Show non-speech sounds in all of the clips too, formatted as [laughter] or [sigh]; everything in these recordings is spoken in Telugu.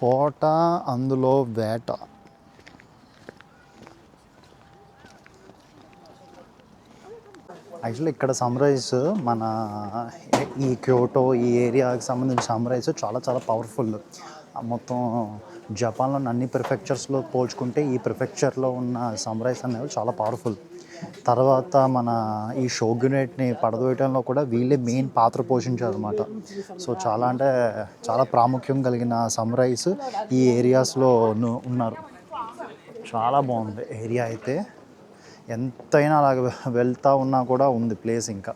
కోట అందులో వేట. యాక్చువల్లీ ఇక్కడ సమ్రైజ్ మన ఈ క్యోటో ఈ ఏరియాకి సంబంధించిన సమ్రైజ్ చాలా చాలా పవర్ఫుల్ మొత్తం జపాన్లోని అన్ని ప్రిఫెక్చర్స్లో పోల్చుకుంటే ఈ ప్రిఫెక్చర్లో ఉన్న సమ్రైజ్ అనేవి చాలా పవర్ఫుల్ తర్వాత మన ఈ షోగ్యునేట్ని పడదోయటంలో కూడా వీళ్ళే మెయిన్ పాత్ర పోషించారు అనమాట సో చాలా అంటే చాలా ప్రాముఖ్యం కలిగిన సమ్రైజ్ ఈ ఏరియాస్లో ఉన్నారు. చాలా బాగుంది. ఏరియా అయితే ఎంతైనా అలాగ వెళ్తూ ఉన్నా కూడా ఉంది ప్లేస్ ఇంకా.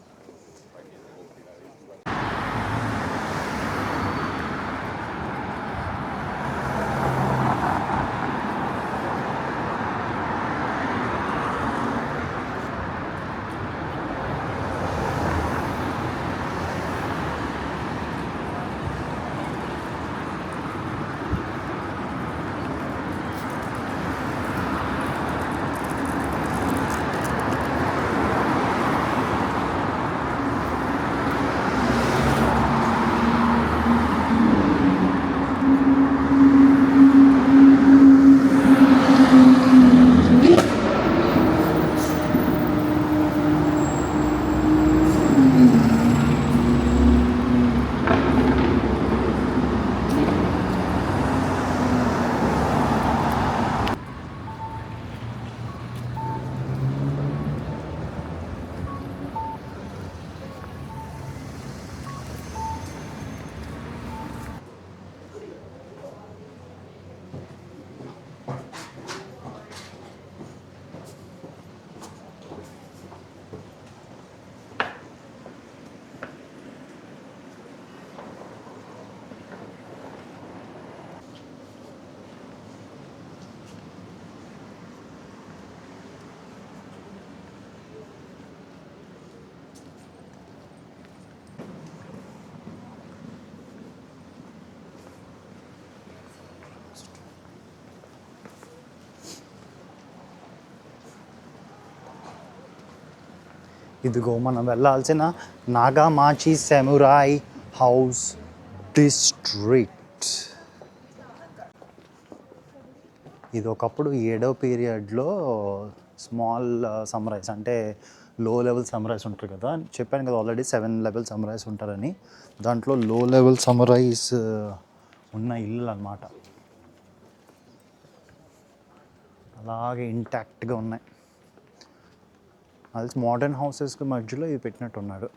ఇదిగో మనం వెళ్ళాల్సిన నాగామాచి సెమురాయ్ హౌస్ డిస్ట్రిక్ట్. ఇది ఒకప్పుడు ఏడో పీరియడ్లో స్మాల్ సమ్రైజ్ అంటే లో లెవెల్ సమ్రైజ్ ఉంటారు కదా. చెప్పాను కదా ఆల్రెడీ సెవెన్ లెవెల్ సమ్రైజ్ ఉంటారని. దాంట్లో లో లెవెల్ సమ్రైజ్ ఉన్న ఇల్లు అన్నమాట అలాగే ఇంటాక్ట్గా ఉన్నాయి. అది మోడర్న్ హౌసెస్కి మధ్యలో ఇవి పెట్టినట్టున్నాడు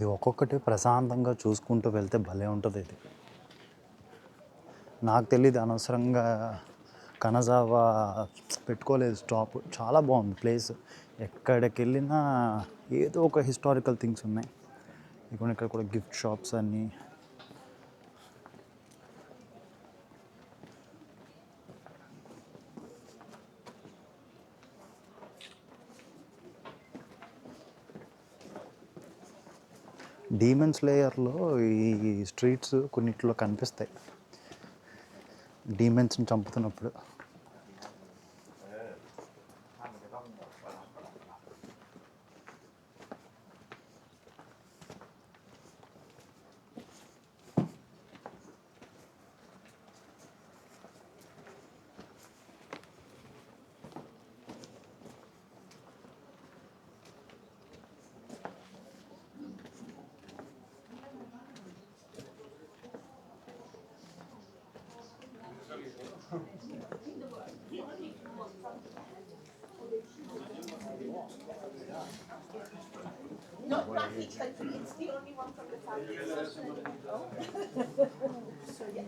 ఇది ఒక్కొక్కటి ప్రశాంతంగా చూసుకుంటూ వెళ్తే భలే ఉంటుంది ఇది. నాకు తెలియదు అనవసరంగా కనజావా పెట్టుకోలేదు స్టాప్. చాలా బాగుంది ప్లేస్. ఎక్కడికి వెళ్ళినా ఏదో ఒక హిస్టారికల్ థింగ్స్ ఉన్నాయి. ఇక్కడ ఇక్కడ కూడా గిఫ్ట్ షాప్స్ అన్నీ. డీమన్స్ లేయర్లో ఈ స్ట్రీట్స్ కొన్నిట్లో కనిపిస్తాయి. డీమన్స్ని చంపుతున్నప్పుడు.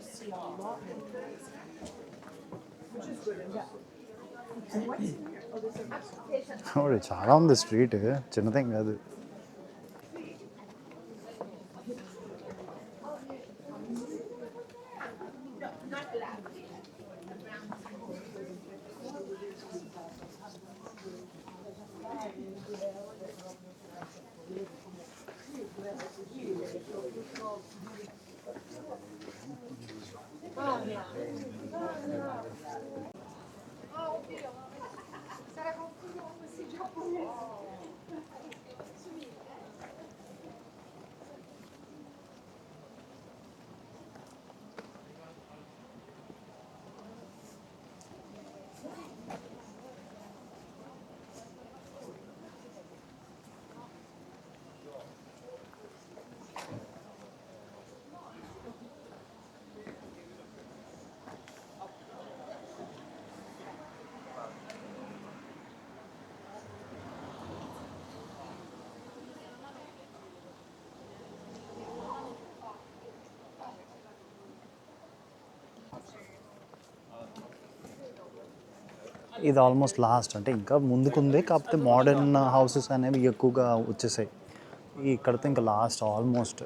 [laughs] చాలా ఉంది స్ట్రీట్. చిన్నదేం కాదు. ఇది ఆల్మోస్ట్ లాస్ట్ అంటే ఇంకా ముందుకుంది కాకపోతే మోడర్న్ హౌసెస్ అనేవి ఎక్కువగా వచ్చేసాయి. ఇక్కడతో ఇంకా లాస్ట్ ఆల్మోస్ట్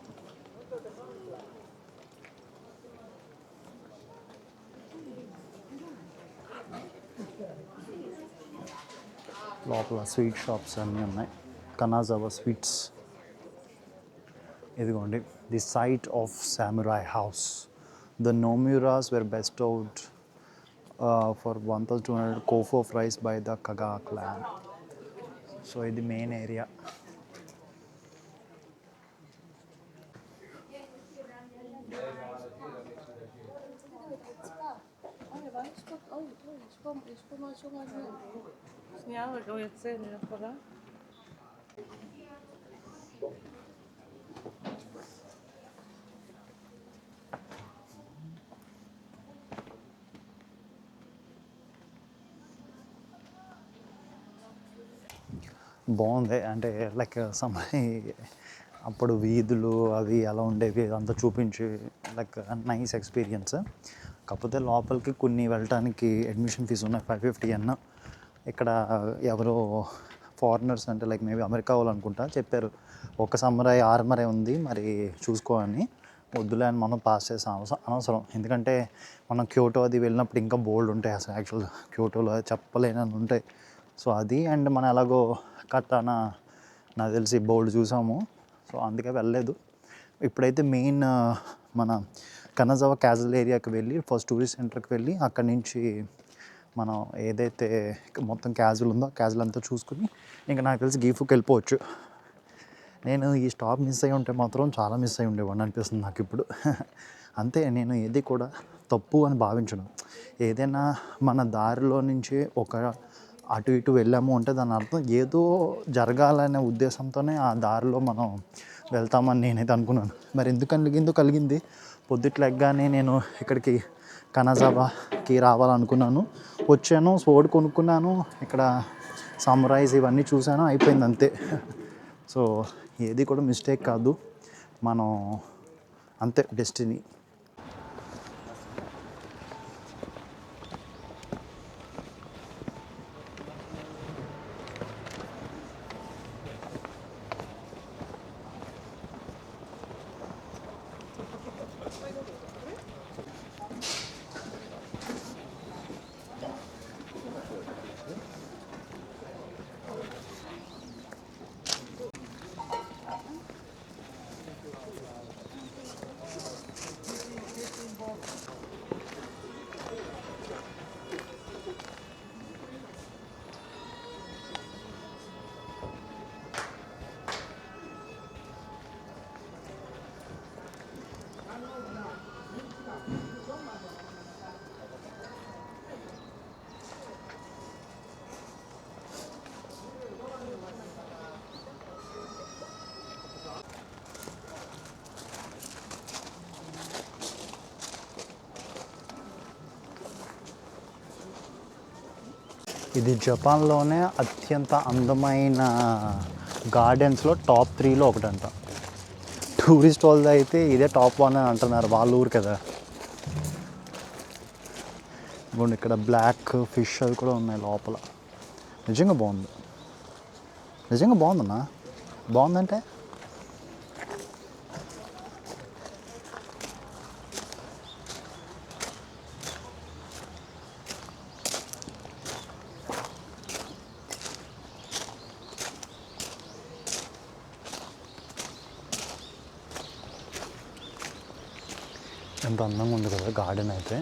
లోపల స్వీట్ షాప్స్ అన్నీ ఉన్నాయి. Kanazawa sweets. ఇదిగోండి the site of samurai house. The Nomuras very best out For one thousand two hundred కోఫో fries by the కగా clan so ఇది మెయిన్ ఏరియా שנייה רגע, הוא יוצא, אני לא יכולה. బాగుంది. అంటే లైక్ సమ్ అప్పుడు వీధులు అవి ఎలా ఉండేవి అంతా చూపించి లైక్ నైస్ ఎక్స్పీరియన్స్ కాకపోతే లోపలికి కొన్ని వెళ్ళటానికి అడ్మిషన్ ఫీజు ఉన్నాయి ఫైవ్ ఫిఫ్టీ అన్న. ఇక్కడ ఎవరో ఫారినర్స్ అంటే లైక్ మేబీ అమెరికా వాళ్ళు అనుకుంటా చెప్పారు ఒక సమ్మరాయి ఆర్మరే ఉంది మరి చూసుకో అని. వద్దులే అని మనం పాస్ చేసాం అవసరం అనవసరం. ఎందుకంటే మనం క్యోటో అది వెళ్ళినప్పుడు ఇంకా బోల్డ్ ఉంటాయి అసలు యాక్చువల్గా క్యోటోలో చెప్పలేనని ఉంటాయి. సో అది అండ్ మనం ఎలాగో కట్టానా నాకు తెలిసి బోల్డ్ చూసాము. సో అందుకే వెళ్ళలేదు. ఇప్పుడైతే మెయిన్ మన కనజావ క్యాజువల్ ఏరియాకి వెళ్ళి ఫస్ట్ టూరిస్ట్ సెంటర్కి వెళ్ళి అక్కడి నుంచి మనం ఏదైతే మొత్తం క్యాజువల్ ఉందో క్యాజువల్ అంతా చూసుకుని ఇంకా నాకు తెలిసి గీఫ్కి వెళ్ళిపోవచ్చు. నేను ఈ స్టాప్ మిస్ అయ్యి ఉంటే మాత్రం చాలా మిస్ అయ్యి ఉండేవాడిని అనిపిస్తుంది నాకు ఇప్పుడు. [laughs] అంతే నేను ఏది కూడా తప్పు అని భావించను. ఏదైనా మన దారిలో నుంచి ఒక అటు ఇటు వెళ్ళాము అంటే దాని అర్థం ఏదో జరగాలనే ఉద్దేశంతోనే ఆ దారిలో మనం వెళ్తామని నేనైతే అనుకున్నాను. మరి ఎందుకు కలిగిందో కలిగింది? పొద్దుట్లు ఎగ్గానే నేను ఇక్కడికి కనజాబాకి రావాలనుకున్నాను. వచ్చాను స్పోర్ట్ కొనుక్కున్నాను ఇక్కడ సమ్రైజ్ ఇవన్నీ చూశాను అయిపోయింది అంతే. సో ఏది కూడా మిస్టేక్ కాదు. మనం అంతే డెస్టినీ. ఇది జపాన్లోనే అత్యంత అందమైన గార్డెన్స్లో టాప్ త్రీలో ఒకటంట. టూరిస్ట్ వాళ్ళది అయితే ఇదే టాప్ వన్ అని అంటున్నారు వాళ్ళ ఊరు కదా. ఇప్పుడు ఇక్కడ బ్లాక్ ఫిష్ అవి కూడా ఉన్నాయి లోపల. నిజంగా బాగుంది. నిజంగా బాగుందన్నా? బాగుందంటే? ఎంత అందంగా ఉంది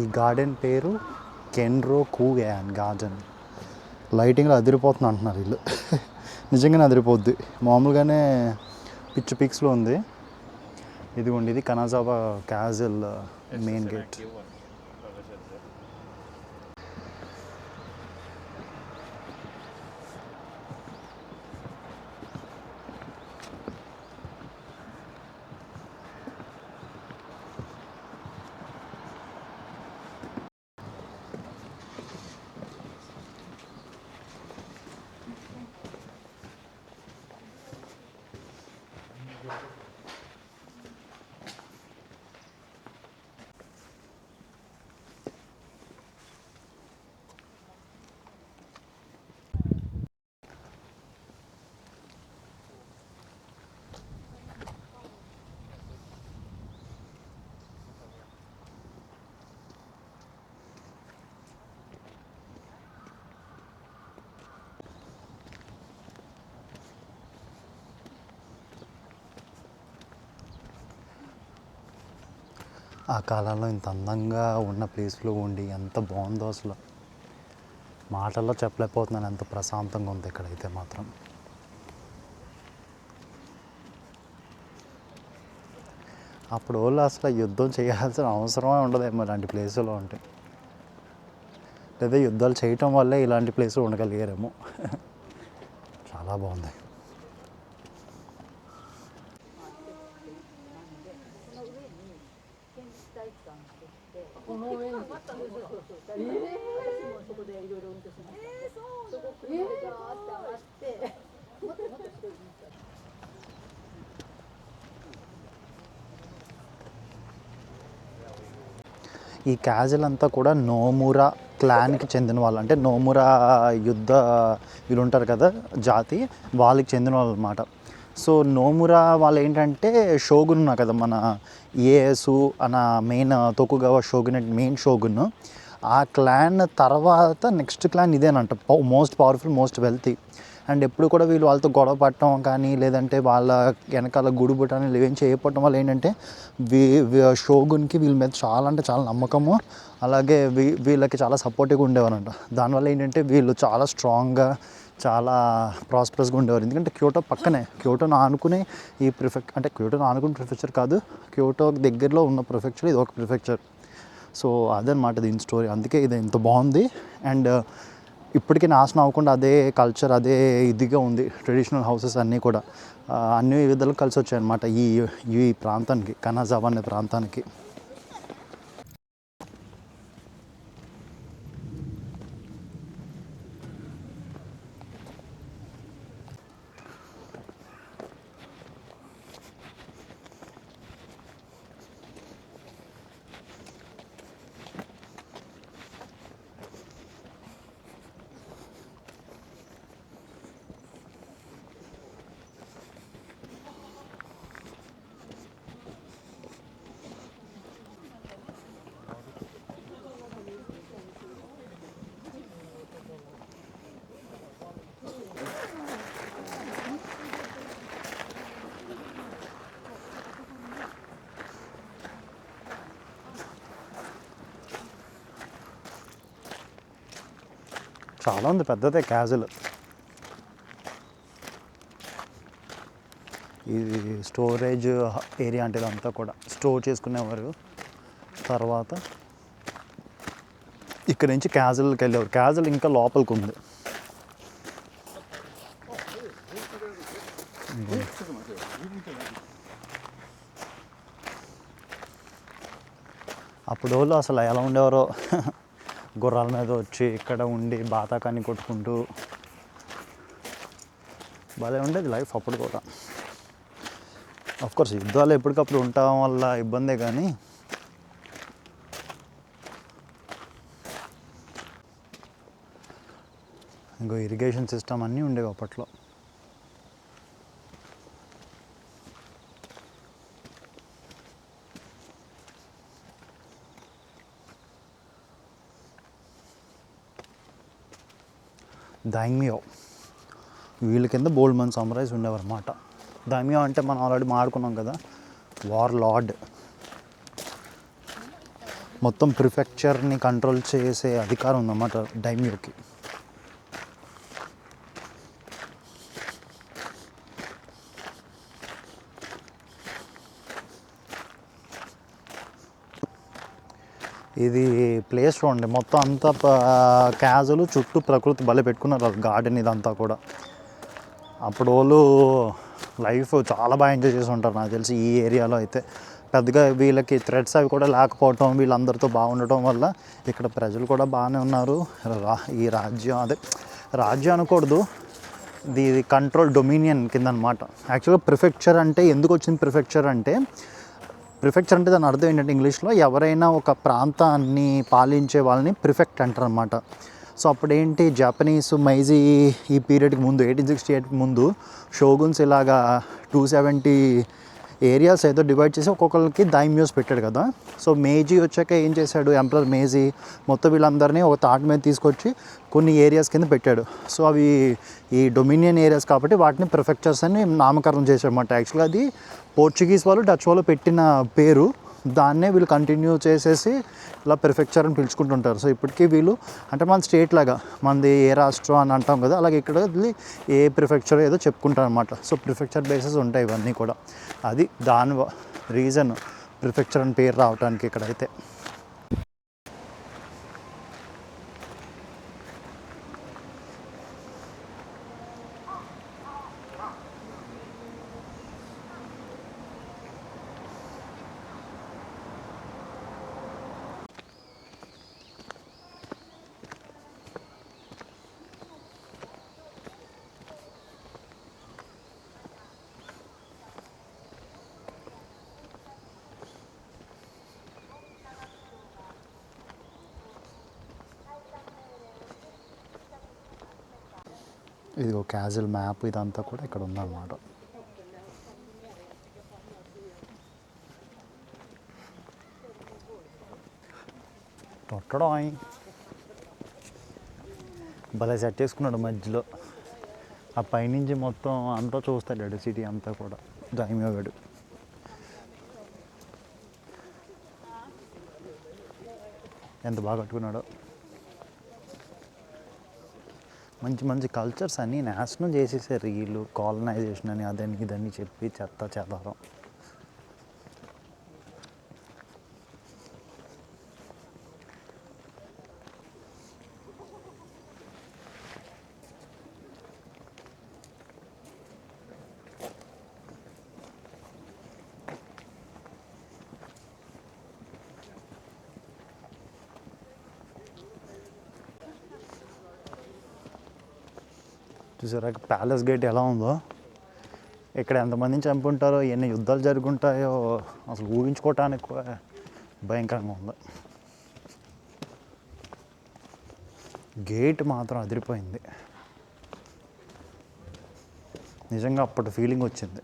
ఈ గార్డెన్ పేరు కెన్రో కూగ్యాన్ గార్డెన్. లైటింగ్లో అదిరిపోతుంది అంటున్నారు వీళ్ళు. నిజంగానే అదిరిపోద్ది. మామూలుగానే పిచ్ పిక్స్లో ఉంది. ఇదిగోండి ఇది కనాజాబా క్యాజల్ మెయిన్ గేట్. ఆ కాలంలో ఇంత అందంగా ఉన్న ప్లేస్లో ఉండి ఎంత బాగుందో అసలు. మాటల్లో చెప్పలేకపోతున్నాను ఎంత ప్రశాంతంగా ఉంది ఇక్కడైతే మాత్రం. అప్పుడు వాళ్ళు అసలు యుద్ధం చేయాల్సిన అవసరమే ఉండదేమో ఇలాంటి ప్లేసులో ఉంటే. లేదా యుద్ధాలు చేయటం వల్లే ఇలాంటి ప్లేసులు ఉండగలిగారేమో. చాలా బాగుంది. ఈ క్యాజువల్ అంతా కూడా నోమురా క్లాన్కి చెందిన వాళ్ళు అంటే నోమురా యుద్ధ వీళ్ళు ఉంటారు కదా జాతి వాళ్ళకి చెందిన వాళ్ళు అనమాట సో నోమురా వాళ్ళు ఏంటంటే షోగున్ ఉన్నా కదా మన ఏఎసు అన్న మెయిన్ తొక్కుగవ షోగున్ మెయిన్ షోగున్. ఆ క్లాన్ తర్వాత next clan ఇదేనంట most powerful most wealthy. And ఎప్పుడు కూడా వీళ్ళు వాళ్ళతో గొడవ పడటం కానీ లేదంటే వాళ్ళ వెనకాల గుడి అని ఏం చేయకపోవటం వల్ల ఏంటంటే వీ షోగున్కి వీళ్ళ మీద చాలా అంటే చాలా నమ్మకము. అలాగే వీ వీళ్ళకి చాలా సపోర్టివ్గా ఉండేవారంట. దానివల్ల ఏంటంటే వీళ్ళు చాలా స్ట్రాంగ్గా చాలా ప్రాస్పరస్గా ఉండేవారు. ఎందుకంటే క్యూటో పక్కనే క్యోటోను ఆనుకునే ఈ ప్రిఫెక్ట్ అంటే క్యోటోను ఆనుకునే ప్రిఫెక్చర్ కాదు క్యోటో దగ్గరలో ఉన్న ప్రిఫెక్చర్ ఇది ఒక ప్రిఫెక్చర్. సో అదనమాట దీని స్టోరీ. అందుకే ఇది ఇంత బాగుంది. అండ్ ఇప్పటికీ నాశనం అవ్వకుండా అదే కల్చర్ అదే ఇదిగా ఉంది. ట్రెడిషనల్ హౌసెస్ అన్నీ కూడా. అన్ని విధాలు కలిసి వచ్చాయనమాట ఈ ఈ ప్రాంతానికి కనాజాబ్ అనే ప్రాంతానికి. చాలా ఉంది పెద్దదే క్యాజువల్ ఇది స్టోరేజ్ ఏరియా అంటే ఇదంతా కూడా. స్టోర్ చేసుకునేవారు. తర్వాత ఇక్కడ నుంచి క్యాజువల్కి వెళ్ళేవారు. క్యాజువల్ ఇంకా లోపలికి ఉంది. అప్పుడు వాళ్ళు అసలు ఎలా ఉండేవారో గుర్రాల మీద వచ్చి ఇక్కడ ఉండి బాతాకాన్ని కొట్టుకుంటూ భలే ఉండేది లైఫ్ అప్పుడు కూడా. కోర్స్ యుద్ధాలు ఎప్పటికప్పుడు ఉండటం వల్ల ఇబ్బందే కానీ ఇంకో ఇరిగేషన్ సిస్టమ్ అన్నీ ఉండేవి అప్పట్లో. దాయిమియో వీళ్ళ కింద బోల్డ్ మంది సమ్రైజ్ ఉండేవన్నమాట అన్నమాట. దాయిమియో అంటే మనం ఆల్రెడీ మాడుకున్నాం కదా వార్ లార్డ్ మొత్తం ప్రిఫెక్చర్ని కంట్రోల్ చేసే అధికారం ఉందన్నమాట డైమ్యూకి ఇది ప్లేస్ చూడండి మొత్తం అంతా క్యాజులు చుట్టూ ప్రకృతి బలి పెట్టుకున్నారు గార్డెన్ ఇదంతా కూడా. అప్పుడు వాళ్ళు లైఫ్ చాలా బాగా ఎంజాయ్ చేసి ఉంటారు నాకు తెలిసి ఈ ఏరియాలో అయితే. పెద్దగా వీళ్ళకి థ్రెడ్స్ అవి కూడా లేకపోవటం వీళ్ళందరితో బాగుండటం వల్ల ఇక్కడ ప్రజలు కూడా బాగానే ఉన్నారు. రా- ఈ రాజ్యం అదే రాజ్యం అనకూడదు. ఇది కంట్రోల్ డొమినియన్ కింద అనమాట యాక్చువల్గా ప్రిఫెక్చర్ అంటే ఎందుకు వచ్చింది ప్రిఫెక్చర్ అంటే ప్రిఫెక్చర్ అంటే దాని అర్థం ఏంటంటే ఇంగ్లీష్లో ఎవరైనా ఒక ప్రాంతాన్ని పాలించే వాళ్ళని ప్రిఫెక్ట్ అంటారు అనమాట సో అప్పుడు ఏంటి జపనీస్ మైజీ ఈ పీరియడ్కి ముందు ఎయిటీన్ సిక్స్టీ ఎయిట్కి ముందు షోగున్స్ ఇలాగా టూ సెవెంటీ ఏరియాస్ ఏదో డివైడ్ చేసి ఒక్కొక్కరికి దైమ్యూస్ పెట్టాడు కదా. సో మేజీ వచ్చాక ఏం చేశాడు? ఎంప్రర్ మేజీ మొత్తం వీళ్ళందరినీ ఒక తాటి మీద తీసుకొచ్చి కొన్ని ఏరియాస్ కింద పెట్టాడు. సో అవి ఈ డొమినియన్ ఏరియాస్ కాబట్టి వాటిని ప్రిఫెక్చర్స్ అని నామకరణం చేశాడనమాట యాక్చువల్గా అది పోర్చుగీస్ వాళ్ళు డచ్ వాళ్ళు పెట్టిన పేరు. దాన్నే వీళ్ళు కంటిన్యూ చేసేసి ఇలా ప్రిఫెక్చర్ అని పిలుచుకుంటుంటారు. సో ఇప్పటికీ వీళ్ళు అంటే మన స్టేట్ లాగా మనది ఏ రాష్ట్రం అని అంటాం కదా అలాగే ఇక్కడ ఏ ప్రిఫెక్చర్ ఏదో చెప్పుకుంటారు అనమాట సో ప్రిఫెక్చర్ బేసెస్ ఉంటాయి ఇవన్నీ కూడా. అది దాని రీజన్ ప్రిఫెక్చర్ అని పేరు రావడానికి ఇక్కడైతే. ఇది ఒక క్యాజువల్ మ్యాప్ ఇదంతా కూడా ఇక్కడ ఉందన్నమాట. తొట్టడం భలే సెట్ చేసుకున్నాడు మధ్యలో. ఆ పైనుంచి మొత్తం అంతా చూస్తాడు సిటీ అంతా కూడా. దాయిమేవాడు ఎంత బాగా కట్టుకున్నాడో. మంచి మంచి కల్చర్స్ అన్నీ నాశనం చేసేసారు వీళ్ళు కాలనైజేషన్ అని అదని ఇదని చెప్పి చెత్త చెదారం. చూసారా? ప్యాలెస్ గేట్ ఎలా ఉందో? ఇక్కడ ఎంతమందిని చంపుంటారో ఎన్ని యుద్ధాలు జరుగుంటాయో అసలు ఊహించుకోవటానికి భయంకరంగా ఉంది. గేట్ మాత్రం అదిరిపోయింది. నిజంగా అప్పటి ఫీలింగ్ వచ్చింది.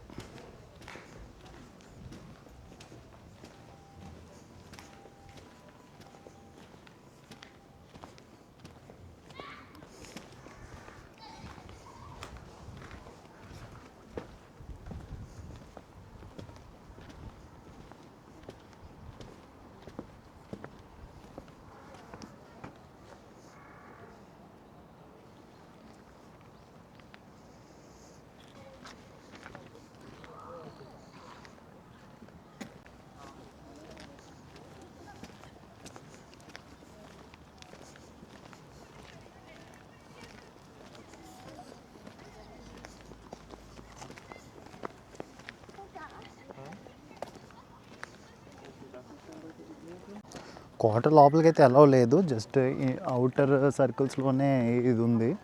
కోట లోపలికైతే అలౌ లేదు. జస్ట్ ఈ అవుటర్ సర్కిల్స్లోనే ఇది ఉంది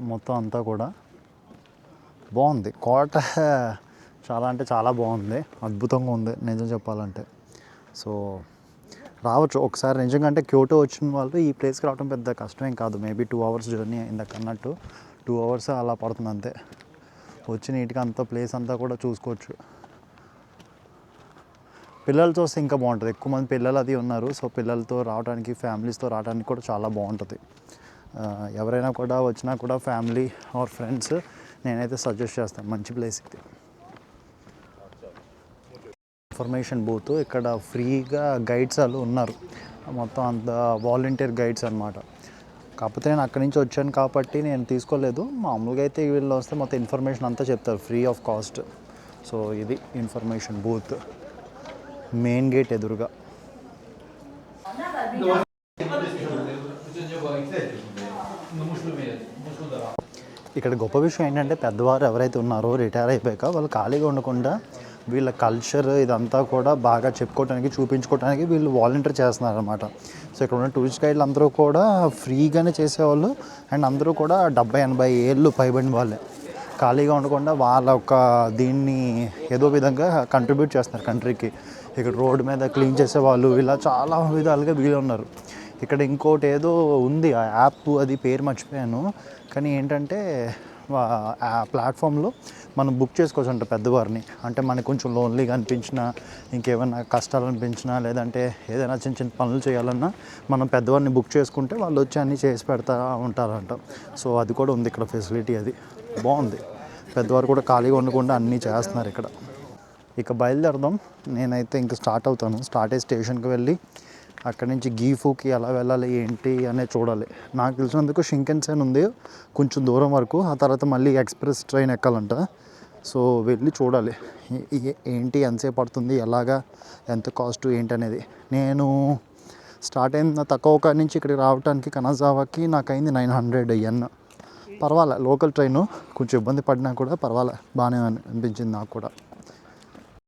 మొత్తం అంతా కూడా. బాగుంది. కోట చాలా అంటే చాలా బాగుంది. అద్భుతంగా ఉంది నిజం చెప్పాలంటే. సో రావచ్చు. ఒకసారి నిజంగా అంటే క్యోటో వచ్చిన వాళ్ళు ఈ ప్లేస్కి రావడం పెద్ద కష్టమేం కాదు. మేబీ టూ అవర్స్ జర్నీ ఇందాక అన్నట్టు. టూ అవర్స్ అలా పడుతుంది అంతే. వచ్చి నీట్గా అంత ప్లేస్ అంతా కూడా చూసుకోవచ్చు. పిల్లలతో వస్తే ఇంకా బాగుంటుంది. ఎక్కువ మంది పిల్లలు అది ఉన్నారు. సో పిల్లలతో రావడానికి ఫ్యామిలీస్తో రావడానికి కూడా చాలా బాగుంటుంది. ఎవరైనా కూడా వచ్చినా కూడా ఫ్యామిలీ ఆర్ ఫ్రెండ్స్ నేనైతే సజెస్ట్ చేస్తాను మంచి ప్లేస్ ఇది. ఇన్ఫర్మేషన్ బూత్ ఇక్కడ ఫ్రీగా గైడ్స్ వాళ్ళు ఉన్నారు. మొత్తం అంత వాలంటీర్ గైడ్స్ అనమాట కాకపోతే నేను అక్కడి నుంచి వచ్చాను కాబట్టి నేను తీసుకోలేదు. మామూలుగా అయితే వీళ్ళు వస్తే మొత్తం ఇన్ఫర్మేషన్ అంతా చెప్తారు. Free of cost. సో ఇది ఇన్ఫర్మేషన్ బూత్. మెయిన్ గేట్ ఎదురుగా. ఇక్కడ గొప్ప విషయం ఏంటంటే పెద్దవారు ఎవరైతే ఉన్నారో రిటైర్ అయిపోయాక వాళ్ళు ఖాళీగా ఉండకుండా వీళ్ళ కల్చర్ ఇదంతా కూడా బాగా చెప్పుకోవడానికి చూపించుకోవడానికి వీళ్ళు వాలంటీర్ చేస్తున్నారు అనమాట సో ఇక్కడ ఉన్న టూరిస్ట్ గైడ్లు అందరూ కూడా ఫ్రీగానే చేసేవాళ్ళు. అండ్ అందరూ కూడా డెబ్బై ఎనభై ఏళ్ళు పైబడిన వాళ్ళే. ఖాళీగా ఉండకుండా వాళ్ళ ఒక దీన్ని ఏదో విధంగా కంట్రిబ్యూట్ చేస్తున్నారు కంట్రీకి ఇక్కడ రోడ్డు మీద క్లీన్ చేసే వాళ్ళు ఇలా చాలా విధాలుగా వీళ్ళు ఉన్నారు. ఇక్కడ ఇంకోటి ఏదో ఉంది ఆ యాప్ అది పేరు మర్చిపోయాను. కానీ ఏంటంటే ఆ ప్లాట్ఫామ్లో మనం బుక్ చేసుకోవచ్చు అంట పెద్దవారిని. అంటే మనకు కొంచెం లోన్లీగా అనిపించినా ఇంకేమైనా కష్టాలు అనిపించినా లేదంటే ఏదైనా చిన్న చిన్న పనులు చేయాలన్నా మనం పెద్దవారిని బుక్ చేసుకుంటే వాళ్ళు వచ్చి అన్నీ చేసి పెడతా ఉంటారంట. సో అది కూడా ఉంది ఇక్కడ ఫెసిలిటీ అది. బాగుంది. పెద్దవారు కూడా ఖాళీగా ఉండకుండా అన్నీ చేస్తున్నారు ఇక్కడ. ఇక బయలుదేరదాం. నేనైతే ఇంక స్టార్ట్ అవుతాను. స్టార్ట్ అయ్యి స్టేషన్కి వెళ్ళి అక్కడి నుంచి గీఫుకి ఎలా వెళ్ళాలి ఏంటి అనేది చూడాలి. నాకు తెలిసినందుకు షింకెన్సెన్ ఉంది. కొంచెం దూరం వరకు. ఆ తర్వాత మళ్ళీ ఎక్స్ప్రెస్ ట్రైన్ ఎక్కాలంట. సో వెళ్ళి చూడాలి. ఏంటి ఎంతసేపు పడుతుంది ఎలాగా ఎంత కాస్ట్ ఏంటి అనేది. నేను స్టార్ట్ అయిన తక్కువ కాడి నుంచి ఇక్కడికి రావడానికి కనజావాకి నాకు అయింది నైన్ హండ్రెడ్ ఎన్ పర్వాలే లోకల్ ట్రైను కొంచెం ఇబ్బంది పడినా కూడా పర్వాలే. బాగానే అని- అనిపించింది నాకు కూడా.